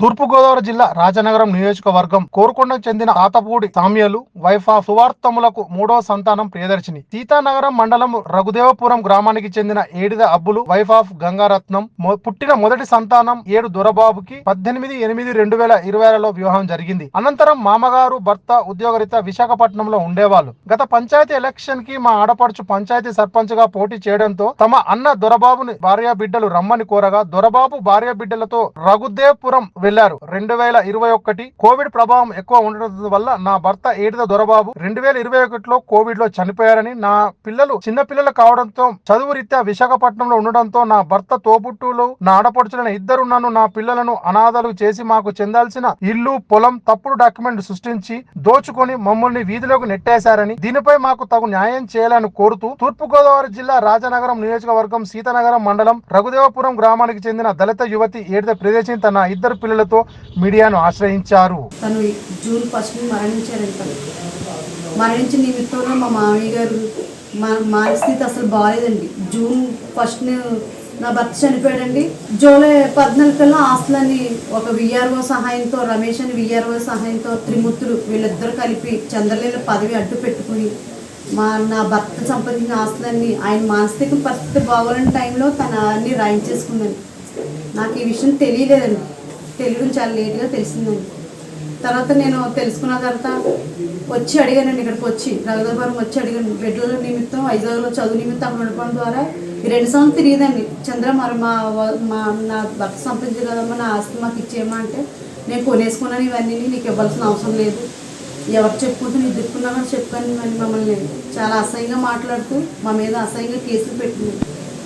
తూర్పుగోదావరి జిల్లా రాజనగరం నియోజకవర్గం కోరుకొండకు చెందిన తాతపూడి సామ్యలు వైఫ్ ఆఫ్ సువార్తములకు మూడవ సంతానం ప్రియదర్శిని. సీతానగరం మండలం రఘుదేవపురం గ్రామానికి చెందిన ఏడిద అబ్బులు వైఫ్ ఆఫ్ గంగారత్నం పుట్టిన మొదటి సంతానం ఏడు దొరబాబుకి పద్దెనిమిది ఎనిమిది రెండు వేల ఇరవైలలో వివాహం జరిగింది. అనంతరం మామగారు భర్త ఉద్యోగరిత విశాఖపట్నంలో ఉండేవాళ్ళు. గత పంచాయతీ ఎలక్షన్కి మా ఆడపడుచు పంచాయతీ సర్పంచ్గా పోటీ చేయడంతో తమ అన్న దొరబాబుని భార్య బిడ్డలు రమ్మని కోరగా దొరబాబు భార్య బిడ్డలతో రఘుదేవపురం వెళ్ళారు రెండు వేల ఇరవై ఒకటి కోవిడ్ ప్రభావం ఎక్కువ ఉండడం వల్ల నా భర్త ఏడిద దొరబాబు రెండు వేల ఇరవై ఒకటిలో కోవిడ్లో చనిపోయారని నా పిల్లలు చిన్న పిల్లలు కావడంతో చదువు రీత్యా విశాఖపట్నంలో ఉండడంతో నా భర్త తోబుట్టులు నా ఆడపడుచులైన ఇద్దరు నన్ను నా పిల్లలను అనాథలు చేసి మాకు చెందాల్సిన ఇల్లు పొలం తప్పుడు డాక్యుమెంట్ సృష్టించి దోచుకొని మమ్మల్ని వీధిలోకి నెట్టేశారని దీనిపై మాకు తగు న్యాయం చేయాలని కోరుతూ తూర్పుగోదావరి జిల్లా రాజనగరం నియోజకవర్గం సీతానగరం మండలం రఘుదేవపురం గ్రామానికి చెందిన దళిత యువతి ఏడిద ప్రదేశం తన ఇద్దరు పిల్లలు పిల్లలతో మీడియాను ఆశ్రయించారు. తను జూన్ ఫస్ట్ మరణించారంట మరణించిన నిమిత్తంలో మా మామయ్య గారు మా మానస్థితి అసలు బాగాలేదండి జూన్ ఫస్ట్ నా భర్త చనిపోయాడండి. జూలై పద్నాలుగు కల్లా ఒక విఆర్ఓ సహాయంతో రమేష్ అని విఆర్ఓ సహాయంతో త్రిమూర్తులు వీళ్ళిద్దరు కలిపి చంద్రలీల పదవి అడ్డు పెట్టుకుని మా నా భర్త సంపాదించిన ఆస్తులన్నీ ఆయన మానసిక పరిస్థితి బాగోలేని టైంలో తన అన్ని రాయించేసుకుందండి నాకు ఈ విషయం తెలియలేదండి. తెలుగు చాలా లేట్గా తెలిసిందండి తర్వాత నేను తెలుసుకున్న తర్వాత వచ్చి అడిగానండి ఇక్కడికి వచ్చి. రఘుదపురం వచ్చి అడిగాను. బిడ్డల నిమిత్తం వైజాగ్లో చదువు నిమిత్తం అక్కడ ఉండడం ద్వారా రెండు సంవత్సరం తిరిగిదండి. చంద్ర మరి మా మా నా భర్త సంపాదించు కదమ్మా నా ఆస్తి మాకు ఇచ్చేయమా అంటే నేను కొనేసుకున్నాను ఇవన్నీ నీకు ఇవ్వాల్సిన అవసరం లేదు. ఎవరు చెప్పుకుంటూ నేను దిక్కున్నామని చెప్పాను మమ్మల్ని చాలా అసహ్యంగా మాట్లాడుతూ మా మీద అసహ్యంగా కేసులు పెట్టింది